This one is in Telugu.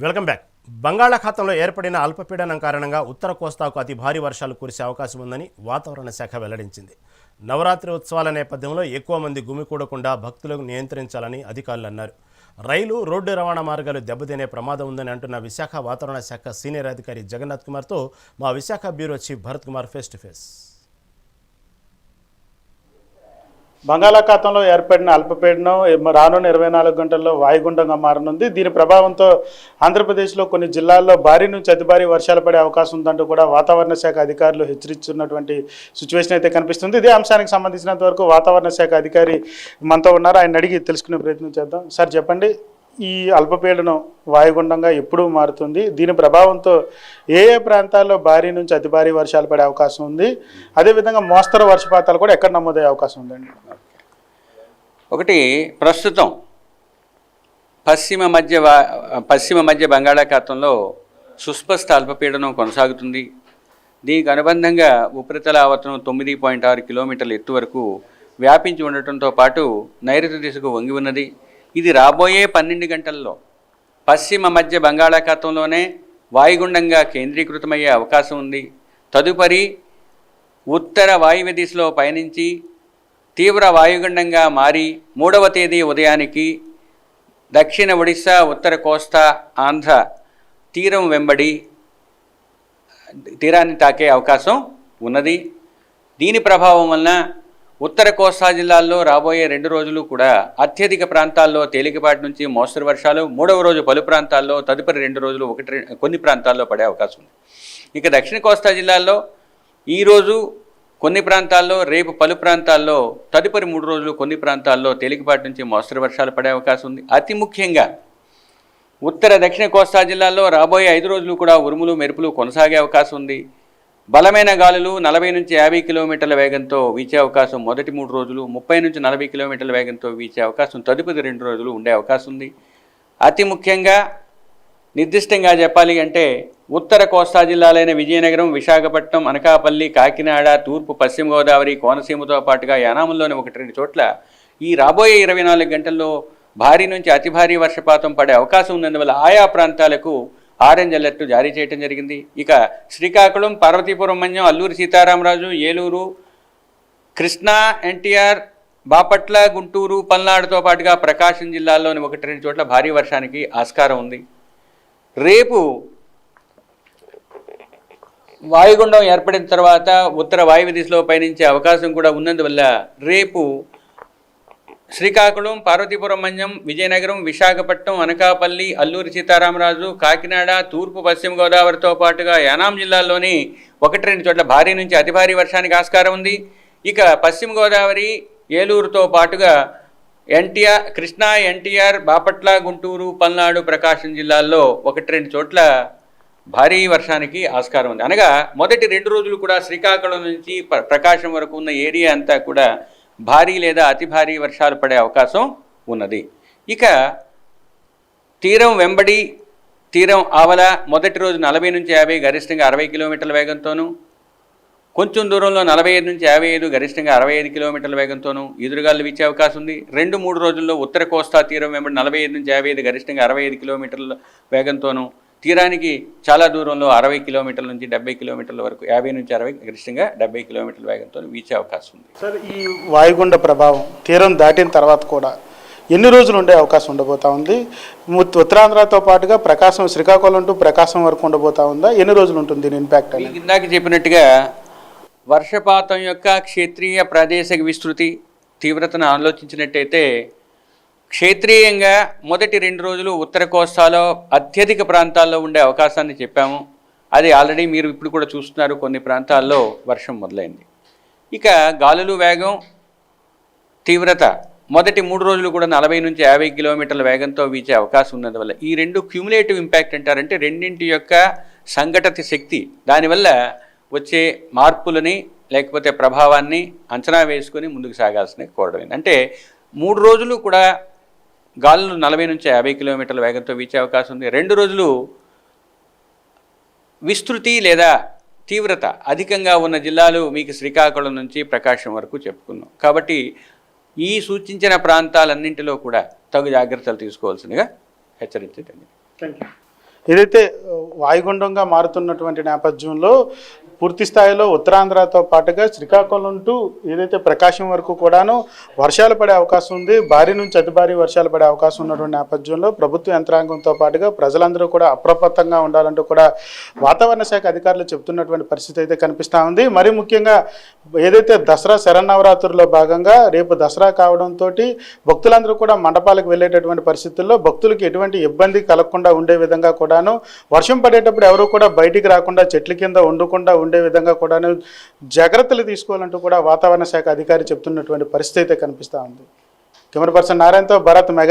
Welcome back. బంగాళాఖాతంలో ఏర్పడిన అల్పపీడనం కారణంగా ఉత్తర కోస్తాకు అతి భారీ వర్షాలు కురిసే అవకాశం ఉందని వాతావరణ శాఖ వెల్లడించింది. నవరాత్రి ఉత్సవాల నేపథ్యంలో ఎక్కువ మంది గుమికూడకుండా భక్తులకు నియంత్రించాలని అధికారులు అన్నారు. రైలు రోడ్డు రవాణా మార్గాలు దెబ్బతినే ప్రమాదం ఉందని అంటున్న విశాఖ వాతావరణ శాఖ సీనియర్ అధికారి జగన్నాథ్ కుమార్తో మా Visakha bureau chief Bharat Kumar face to face. బంగాళాఖాతంలో ఏర్పడిన అల్పపీడనం రానున్న ఇరవై నాలుగు గంటల్లో వాయుగుండంగా మారనుంది. దీని ప్రభావంతో ఆంధ్రప్రదేశ్లో కొన్ని జిల్లాల్లో భారీ నుంచి అతి భారీ వర్షాలు పడే అవకాశం ఉందంటూ కూడా వాతావరణ శాఖ అధికారులు హెచ్చరిస్తున్నటువంటి సిచ్యువేషన్ అయితే కనిపిస్తుంది. ఇదే అంశానికి సంబంధించినంత వరకు వాతావరణ శాఖ అధికారి మనతో ఉన్నారు. ఆయన అడిగి తెలుసుకునే ప్రయత్నం చేద్దాం. సార్ చెప్పండి. ఈ అల్పపీడనం వాయుగుండంగా ఎప్పుడు మారుతుంది. దీని ప్రభావంతో ఏ ఏ ప్రాంతాల్లో భారీ నుంచి అతి భారీ వర్షాలు పడే అవకాశం ఉంది? అదేవిధంగా మోస్తరు వర్షపాతాలు కూడా ఎక్కడ నమోదయ్యే అవకాశం ఉందండి? ఒకటి ప్రస్తుతం పశ్చిమ మధ్య వా- పశ్చిమ మధ్య బంగాళాఖాతంలో సుస్పష్ట అల్పపీడనం కొనసాగుతుంది. దీనికి అనుబంధంగా ఉపరితల ఆవర్తనం తొమ్మిది పాయింట్ ఆరు కిలోమీటర్ల ఎత్తు వరకు వ్యాపించి ఉండటంతో పాటు నైరుతి దిశకు వంగి ఉన్నది. ఇది రాబోయే పన్నెండు గంటల్లో పశ్చిమ మధ్య బంగాళాఖాతంలోనే వాయుగుండంగా కేంద్రీకృతమయ్యే అవకాశం ఉంది. తదుపరి ఉత్తర వాయువ్య దిశలో పయనించి తీవ్ర వాయుగుండంగా మారి మూడవ తేదీ ఉదయానికి దక్షిణ ఒడిశా ఉత్తర కోస్తా ఆంధ్ర తీరం వెంబడి తీరాన్ని తాకే అవకాశం ఉన్నది. దీని ప్రభావం వలన ఉత్తర కోస్తా జిల్లాల్లో రాబోయే రెండు రోజులు కూడా అత్యధిక ప్రాంతాల్లో తేలికపాటి నుంచి మోస్తరు వర్షాలు మూడవ రోజు పలు ప్రాంతాల్లో తదుపరి రెండు రోజులు ఒకటి కొన్ని ప్రాంతాల్లో పడే అవకాశం ఉంది. ఇక దక్షిణ కోస్తా జిల్లాల్లో ఈరోజు కొన్ని ప్రాంతాల్లో రేపు పలు ప్రాంతాల్లో తదుపరి మూడు రోజులు కొన్ని ప్రాంతాల్లో తేలికపాటి నుంచి మోస్తరు వర్షాలు పడే అవకాశం ఉంది. అతి ముఖ్యంగా ఉత్తర దక్షిణ కోస్తా జిల్లాల్లో రాబోయే ఐదు రోజులు కూడా ఉరుములు మెరుపులు కొనసాగే అవకాశం ఉంది. బలమైన గాలులు నలభై నుంచి యాభై కిలోమీటర్ల వేగంతో వీచే అవకాశం మొదటి మూడు రోజులు ముప్పై నుంచి నలభై కిలోమీటర్ల వేగంతో వీచే అవకాశం తదుపరి రెండు రోజులు ఉండే అవకాశం ఉంది. అతి ముఖ్యంగా నిర్దిష్టంగా చెప్పాలి అంటే ఉత్తర కోస్తా జిల్లాలైన విజయనగరం విశాఖపట్నం అనకాపల్లి కాకినాడ తూర్పు పశ్చిమ గోదావరి కోనసీమతో పాటుగా యానాముల్లోని ఒకటి రెండు చోట్ల ఈ రాబోయే ఇరవై నాలుగు గంటల్లో భారీ నుంచి అతి భారీ వర్షపాతం పడే అవకాశం ఉన్నందువల్ల ఆయా ప్రాంతాలకు ఆరెంజ్ అలర్ట్ జారీ చేయడం జరిగింది. ఇక శ్రీకాకుళం పార్వతీపురం మన్యం అల్లూరి సీతారామరాజు ఏలూరు కృష్ణా ఎన్టీఆర్ బాపట్ల గుంటూరు పల్నాడుతో పాటుగా ప్రకాశం జిల్లాల్లోని ఒకటి రెండు చోట్ల భారీ వర్షానికి ఆస్కారం ఉంది. రేపు వాయుగుండం ఏర్పడిన తర్వాత ఉత్తర వాయువ్య దిశలో పయనించే అవకాశం కూడా ఉన్నందువల్ల రేపు శ్రీకాకుళం పార్వతీపురం మన్యం విజయనగరం విశాఖపట్నం అనకాపల్లి అల్లూరి సీతారామరాజు కాకినాడ తూర్పు పశ్చిమ గోదావరితో పాటుగా యానాం జిల్లాల్లోని ఒకటి రెండు చోట్ల భారీ నుంచి అతి భారీ వర్షానికి ఆస్కారం ఉంది. ఇక పశ్చిమ గోదావరి ఏలూరుతో పాటుగా ఎన్టీఆర్ కృష్ణా ఎన్టీఆర్ బాపట్ల గుంటూరు పల్నాడు ప్రకాశం జిల్లాల్లో ఒకటి రెండు చోట్ల భారీ వర్షానికి ఆస్కారం ఉంది. అనగా మొదటి రెండు రోజులు కూడా శ్రీకాకుళం నుంచి ప్ర- ప్రకాశం వరకు ఉన్న ఏరియా అంతా కూడా భారీ లేదా అతి భారీ వర్షాలు పడే అవకాశం ఉన్నది. ఇక తీరం వెంబడి తీరం ఆవల మొదటి రోజు నలభై నుంచి యాభై గరిష్టంగా అరవై కిలోమీటర్ల వేగంతోనూ కొంచెం దూరంలో నలభై ఐదు నుంచి యాభై ఐదు గరిష్టంగా అరవై ఐదు కిలోమీటర్ల వేగంతోనూ ఎదురుగాలు వీచే అవకాశం ఉంది రెండు మూడు రోజుల్లో ఉత్తర కోస్తా తీరం వెంబడి నలభై ఐదు నుంచి యాభై ఐదు గరిష్టంగా అరవై ఐదు కిలోమీటర్ల వేగంతోనూ తీరానికి చాలా దూరంలో అరవై కిలోమీటర్ల నుంచి డెబ్బై కిలోమీటర్ల వరకు యాభై నుంచి అరవై గరిష్టంగా డెబ్బై కిలోమీటర్ల వేగంతో వీచే అవకాశం ఉంది సార్ ఈ వాయుగుండ ప్రభావం తీరం దాటిన తర్వాత కూడా ఎన్ని రోజులు ఉండే అవకాశం ఉండబోతా ఉంది? ఉత్- ఉత్తరాంధ్రతో పాటుగా ప్రకాశం శ్రీకాకుళం టు ప్రకాశం వరకు ఉండబోతా ఉందా? ఎన్ని రోజులు ఉంటుంది దీని ఇంపాక్ట్ ఇందాక చెప్పినట్టుగా వర్షపాతం యొక్క క్షేత్రీయ ప్రాదేశిక విస్తృతి తీవ్రతను ఆలోచించినట్టయితే క్షేత్రీయంగా మొదటి రెండు రోజులు ఉత్తర కోస్తాలో అత్యధిక ప్రాంతాల్లో ఉండే అవకాశాన్ని చెప్పాము. అది ఆల్రెడీ మీరు ఇప్పుడు కూడా చూస్తున్నారు కొన్ని ప్రాంతాల్లో వర్షం మొదలైంది. ఇక గాలులు వేగం తీవ్రత మొదటి మూడు రోజులు కూడా నలభై నుంచి యాభై కిలోమీటర్ల వేగంతో వీచే అవకాశం ఉన్నందువల్ల ఈ రెండు క్యూములేటివ్ ఇంపాక్ట్ అంటారంటే రెండింటి యొక్క సంఘటత శక్తి. దానివల్ల వచ్చే మార్పులని లేకపోతే ప్రభావాన్ని అంచనా వేసుకొని ముందుకు సాగాల్సిన కోరడమైంది అంటే మూడు రోజులు కూడా గాలులు నలభై నుంచి యాభై కిలోమీటర్ల వేగంతో వీచే అవకాశం ఉంది. రెండు రోజులు విస్తృతి లేదా తీవ్రత అధికంగా ఉన్న జిల్లాలు మీకు శ్రీకాకుళం నుంచి ప్రకాశం వరకు చెప్పుకున్నాం. కాబట్టి ఈ సూచించిన ప్రాంతాలన్నింటిలో కూడా తగు జాగ్రత్తలు తీసుకోవాల్సిందిగా హెచ్చరించండి థ్యాంక్ యూ ఏదైతే వాయుగుండంగా మారుతున్నటువంటి నేపథ్యంలో పూర్తి స్థాయిలో ఉత్తరాంధ్రతో పాటుగా శ్రీకాకుళం టు ఏదైతే ప్రకాశం వరకు కూడాను వర్షాలు పడే అవకాశం ఉంది. భారీ నుంచి అతి భారీ వర్షాలు పడే అవకాశం ఉన్నటువంటి నేపథ్యంలో ప్రభుత్వ యంత్రాంగంతో పాటుగా ప్రజలందరూ కూడా అప్రమత్తంగా ఉండాలంటూ కూడా వాతావరణ శాఖ అధికారులు చెప్తున్నటువంటి పరిస్థితి అయితే కనిపిస్తూ ఉంది. మరి ముఖ్యంగా ఏదైతే దసరా శరన్నవరాత్రుల్లో భాగంగా రేపు దసరా కావడంతో భక్తులందరూ కూడా మండపాలకు వెళ్ళేటటువంటి పరిస్థితుల్లో భక్తులకు ఎటువంటి ఇబ్బంది కలగకుండా ఉండే విధంగా కూడాను వర్షం పడేటప్పుడు ఎవరు కూడా బయటికి రాకుండా చెట్ల కింద ఉండకుండా ఉండే విధంగా కూడాను జాగ్రత్తలు తీసుకోవాలంటూ కూడా వాతావరణ శాఖ అధికారి చెప్తున్నటువంటి పరిస్థితి అయితే కనిపిస్తూ ఉంది. కెమెరా పర్సన్ నారాయణతో భరత్ మెగా